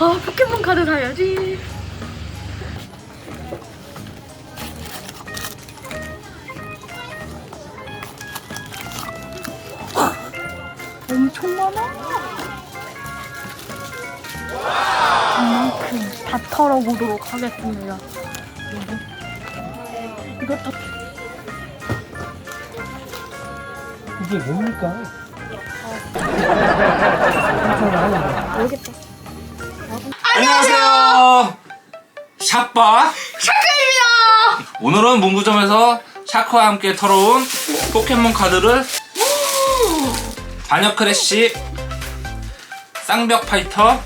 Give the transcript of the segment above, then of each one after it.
아 포켓몬 카드 사야지. 엄청 많아. 이만큼 다 털어보도록 하겠습니다. 이것도 이게 뭡니까? 모르겠다. 안녕하세요. 샤빠 샤크입니다. 오늘은 문구점에서 샤크와 함께 털어온 포켓몬 카드를 반역 크래쉬 쌍벽 파이터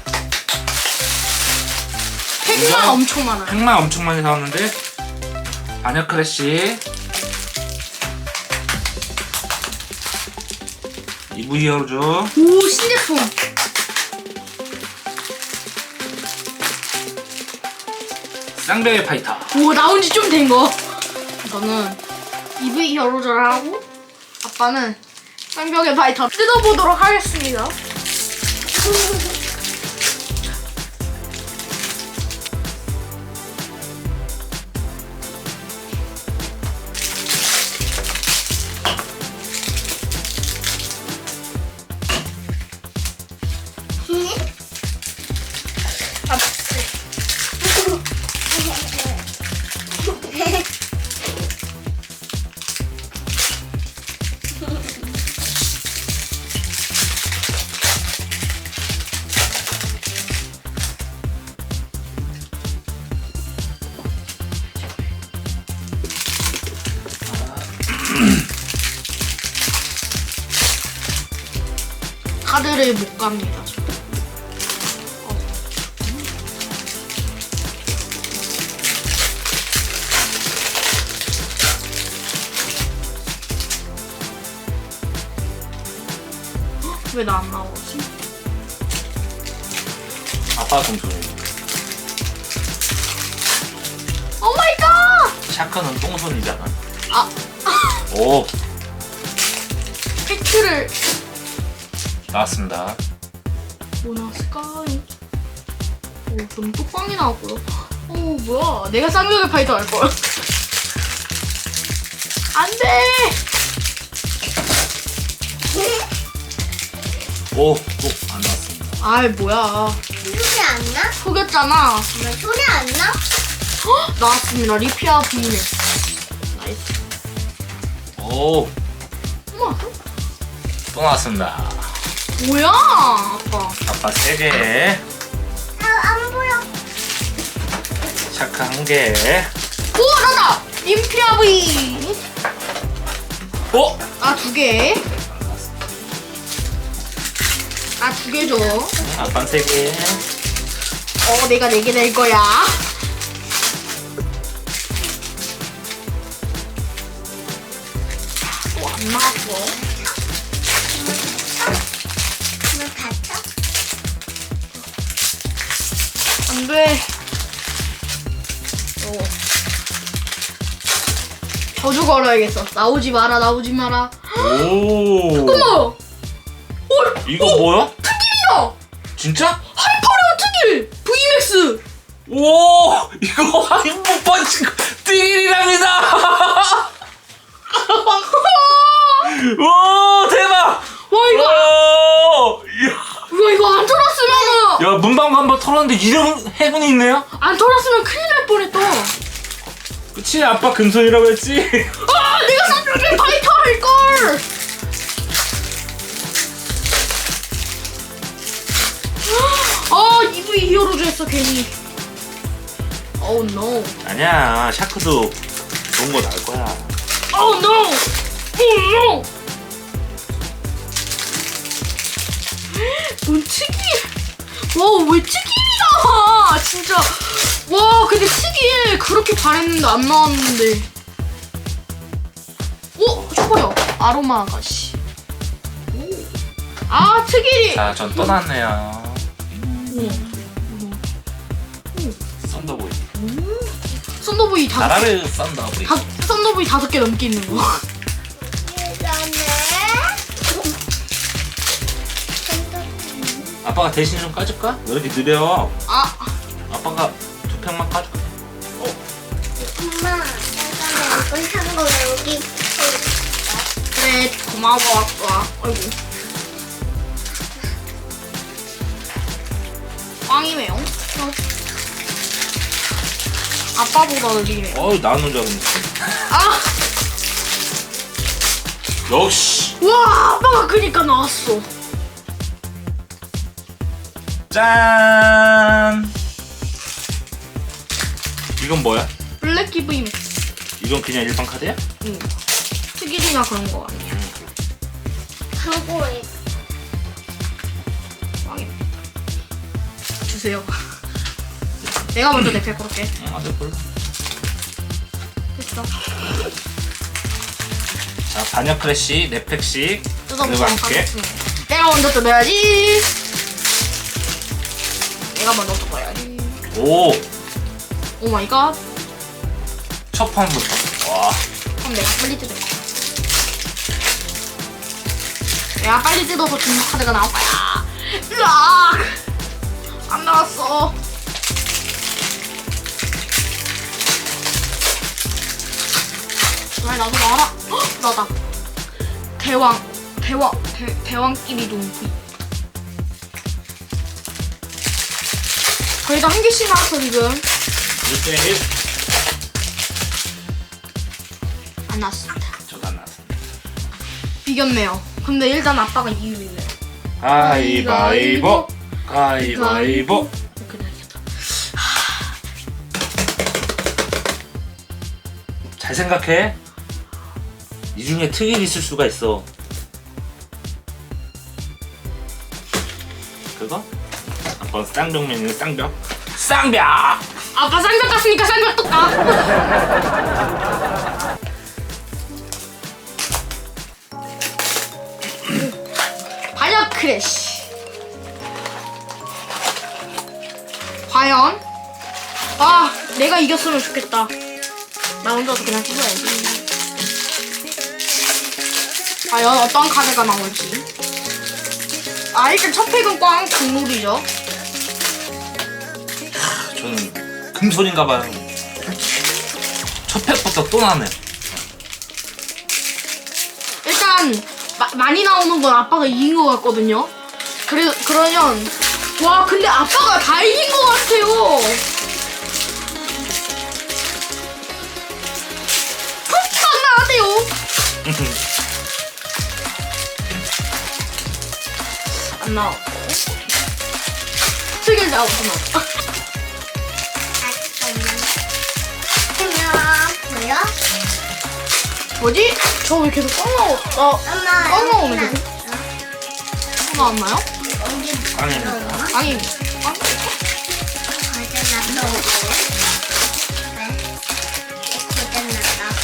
팩만? 엄청 많아. 팩만 엄청 많이 사왔는데 반역 크래쉬 이브 히어로즈 오 신제품. 쌍벽의 파이터 오 나온 지 좀 된 거. 저는 EV 히어로즈를 하고 아빠는 쌍벽의 바이터 뜯어보도록 하겠습니다. 카드를 못 갑니다. 저. 어. 왜나 안 나오지? 아빠 동소리 오 마이 갓! 샤크는 똥손이잖아 아, 오 팩트를 나왔습니다 뭐 나왔을까요? 오, 좀 뚝방이 나왔고요. 오, 뭐야. 내가 쌍벽의 파이터 할 걸. 안 돼! 오 또 안 나왔습니다 아이, 뭐야. 소리 안 나? 속였잖아. 왜 소리 안 나? 헉, 나왔습니다. 리피아 비밀. 나이스. 오 우와, 또 나왔습니다. 뭐야, 아빠. 아빠 세 개, 아, 안 보여. 샤크 한 개. 오, 나다! 리피아 비 오! 아, 두 개. 아, 두 개 줘. 아빠 세 개. 어, 내가 네 개 낼 거야. 또안 나왔어. 돼. 어. 저주 걸어야겠어. 나오지 마라, 나오지 마라. 오. 어머! 헐! 이거 뭐야? 특일이야! 진짜? 하이퍼레오 특일! VMAX! 오! 이거 한국 번씩 띠리랍니다. 오 대박! 와, 이거, 오! 이거, 이거 안 털었으면은, 야 문방구 한번 털었는데 이런 해군이 있네요? 안 털었으면 큰일 날 뻔했다. 그치 아빠 금손이라고 했지? 아, 내가 쌍둥이 파이터 할걸! 아, EV 히어로즈 했어, 괜히. Oh no. 아니야 샤크도 좋은 거 나올 거야. Oh no! Oh no! 뭔 특이? 와, 왜 특이야? 진짜. 와, 근데 특이 그렇게 잘했는데 안 나왔는데. 오, 초보요. 아로마 아가씨. 오. 아, 특이. 자 전 떠났네요. 오. 썬더보이. 썬더보이 다섯 개. 나라를 썬더보이. 다, 썬더보이 다섯 개 넘게 있는 거. 그다음에 아빠가 대신 좀 까줄까? 왜 이렇게 느려? 아 아빠가 두 팩만 까줄게. 엄마, 내가 이거 산거 여기 있어. 그래 고마워 아빠. 아이고. 꽝이네요. 어. 아빠보다 느리네. 어이 나는 줄 알았는데. 아! 역시 와 아빠가 그니까 나왔어. 짠. 이건 뭐야? 블랙 기브임. 이건 그냥 일반 카드야? 응. 특일이나 그런 거 아니야. 한국에 꽝입니다. 주세요. 내가 먼저 내패 걸을게. 응, 아들 볼. 됐어. 자 반역 크래쉬 네 팩씩 그리고 함께 하겠습니다. 내가 먼저 뜯어야지. 내가 먼저 뜯어야지. 오 오 마이 갓. 첫 판부터 와 그럼 내가 빨리 뜯을 거야. 내가 빨리 뜯어서 중국 카드가 나올 거야. 으악! 안 나왔어. 왜 나도 나와라. 헉, 나다. 대왕, 대왕, 대, 대왕끼리 동기. 거의 다 한 개씩 나왔어 지금. 1대1 안 나왔습니다. 저도 안 나왔습니다 비겼네요. 근데 일단 아빠가 이유 있네요. 가위바위보 가위바위보 이렇게. 잘 생각해 이 중에 특일이 있을 수가 있어 한번 쌍벽맨이네 쌍벽 쌍벽 아빠 쌍벽 갔으니까 쌍벽 또 가. 반역 크래쉬. 과연? 아, 내가 이겼으면 좋겠다. 나 혼자서 그냥 찍어야지. 과연 어떤 카드가 나올지. 아, 일단 첫 팩은 꽝 국룰이죠. 금손인가 봐요 첫 팩부터 또 나네 일단 마- 많이 나오는 건 아빠가 이긴 것 같거든요. 그래 그러면 와 근데 아빠가 다 이긴 것 같아요. 안 나와세요. 안 나와. 슬길 나오고 나. 뭐지? 저 왜 계속 꽝 나오? 나 엄마. 꽝 나오면 되지? 꽝 나왔나요? 꽝입니다 아니 꽝?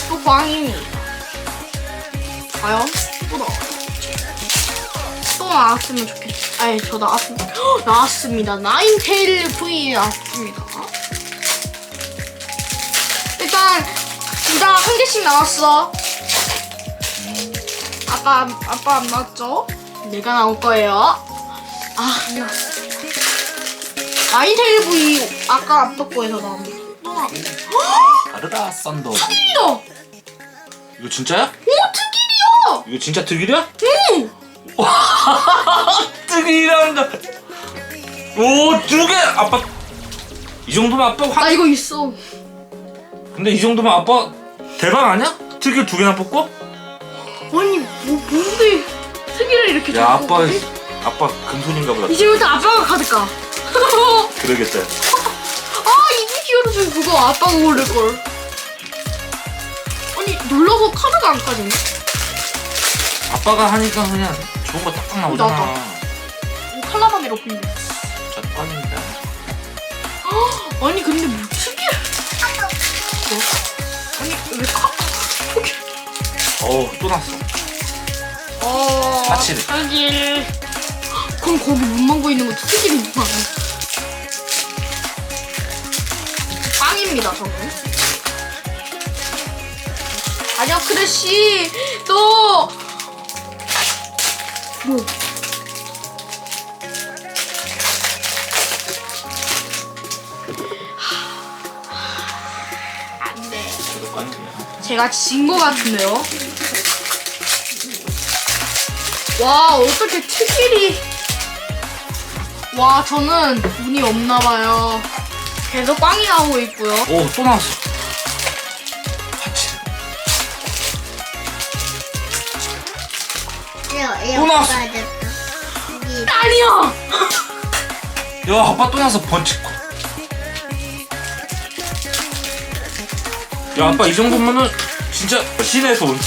또 광입니다. 과연? 또 나와. 또 나왔으면 좋겠어. 아니, 저 나왔습니다. 헉, 나왔습니다. 나인테일 V 나왔습니다. 일단, 둘 다 한 개씩 나왔어. 아빠, 아빠 안 나왔죠? 내가 나올 거예요. 아, V 아까 아빠 거에서 나왔네. 헉! 다르다 썬더 특이요! 이거 진짜야? 오, 특이요! 이거 진짜 특일이야? 응! 특일이란다 오두 개 아빠 이 정도면 아빠 나확 이거 있어. 근데 이 정도면 아빠 대박 아니야? 특일 두 개나 뽑고? 뭐 뭔데 특이를 이렇게 야 잡고 아빠 가지? 아빠 금손인가 보다 이제부터 아빠가 카드까. 그러겠어요 아 이게 키워줘 그거 아빠가 고를 걸. 아니 눌러서 카드가 안 까지네. 아빠가 하니까 그냥 좋은 거 딱딱 나오잖아 나도. 보이네. 자 꽝입니다 아니 근데 뭐 특이해? 뭐? 아니 왜 카? 어우 또 났어 어. 파치를. 여기. 그럼 거기 못 먹고 있는 건 튀김인 거 아니야? 빵입니다, 저는. 아니야, 크래쉬. 너. 뭐. 안 돼. 제가 진 거 같은데요? 와 어떻게 특일이 와 저는 운이 없나봐요 계속 꽝이 나오고 있고요 오, 또 나왔어. 같이. 또 나왔어. 아니야 야, 아빠 또 나서 번치고. 야, 아빠 이 정도면은 진짜 시내에서 온.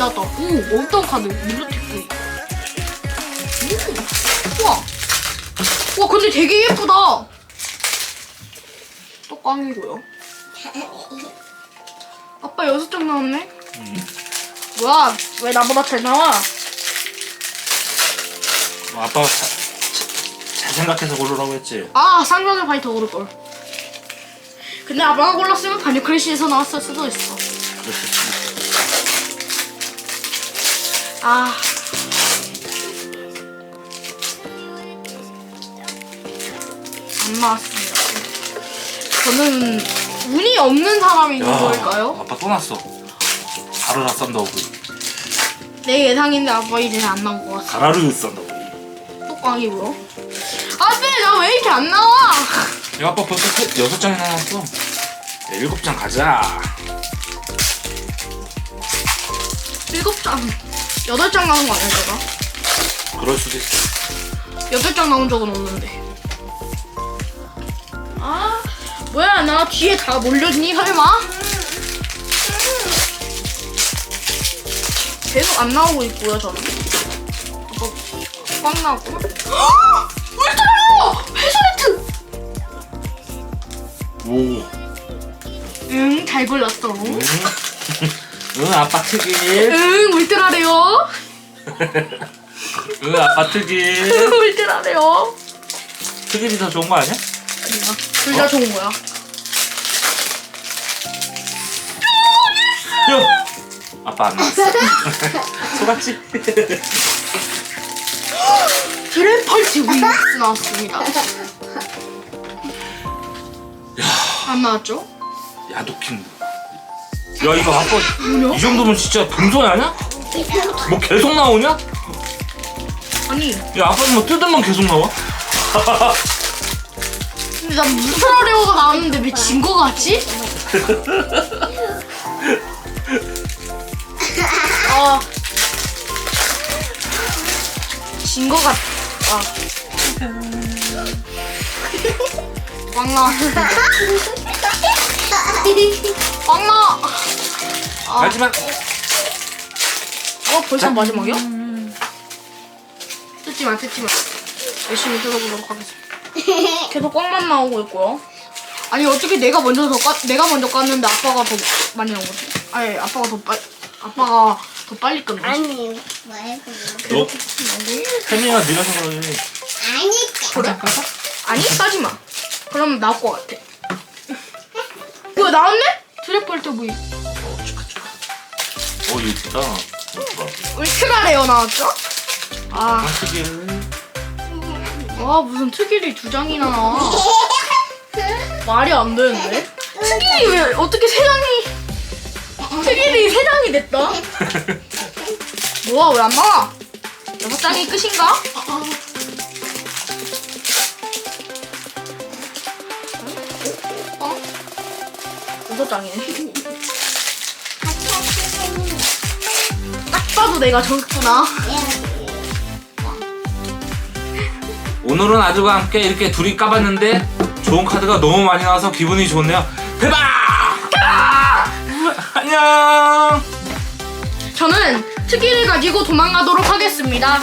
어 나왔다. 오 어떤 카드? 밀로테크 오 우와. 와 근데 되게 예쁘다. 또 꽝이고요. 아빠 여섯 장 나왔네? 뭐야? 왜 나보다 잘 나와? 뭐 아빠가 자, 자- 잘 생각해서 고르라고 했지. 아 쌍꺼풀 파이터 고를 걸. 근데 아빠가 골랐으면 반유 크래시에서 나왔을 수도 있어. 있어. 아 안 나왔습니다 저는 운이 없는 사람인 걸까요? 아빠 또 났어. 가르라 썬더우브. 내 예상인데 아빠 이제 안 나올 것 같아 가라르 썬더우브. 또 꽝이고요 아빠 나 왜 이렇게 안 나와 야, 아빠 벌써 세- 여섯 장이나 나왔어. 야, 일곱 장 가자. 일곱 장 여덟 장 나온 거 아니야 제가? 그럴 수도 있어. 여덟 장 나온 적은 없는데. 아, 뭐야, 나 뒤에 다 몰렸니, 설마? 계속 안 나오고 있고요, 저는. 아까 꽝 나왔구나. 헉! 울트라요! 회수레트! 오. 응, 잘 골랐어. 응, 응 아빠 특일. 응, 울트라래요. 응, 아빠 특일. 울트라래요. 특일이 더 좋은 거 아니야? 아니야, 둘다 좋은 거야. 야! 아빠 안 나왔어. 속았지? 드래펄트 윈스 나왔습니다. 안 나왔죠? 야도킹. 야, 이거 아빠 이 정도면 진짜 금손 아니야? 뭐 계속 나오냐? 아니, 야, 아빠는 뭐 뜯으면 계속 나와? 근데 난 울트라레오가 나왔는데 왜 진 거 같지? 아, 진 거 같. 아. 꽝 나왔어. 꽝 나. 아, 하지만 어 벌써 마지막이야? 뜯지 마, 뜯지 마. 열심히 뜯어보도록 하겠습니다. 계속 꽝만 나오고 있고요. 아니 어떻게 내가 먼저 더 까, 내가 먼저 깠는데 아빠가 더 많이 나온 거지? 아니 아빠가 더 빨, 아빠가 더 빨리 껐네. 아니 말고 너 혜민이가 느려서 그러지. 아니 그래? 아니 까지 마. 그러면 나올 것 같아. 뭐야 나왔네? 드래프트 뭐 어, 축하 축하. 어, 이거 됐다. 어, 좋아. 울트라 레어 나왔죠? 아, 아, 특일. 와 무슨 특일이 두 장이나 나와? 말이 안 되는데? 특일이 왜 어떻게 세 장이 특일이 세 장이 됐다? 뭐야 왜 안 나와? 여섯 장이 끝인가? 장이네. 딱 봐도 내가 적구나. 오늘은 아주가 함께 이렇게 둘이 까봤는데 좋은 카드가 너무 많이 나와서 기분이 좋네요. 대박! 안녕! 저는 특기를 가지고 도망가도록 하겠습니다.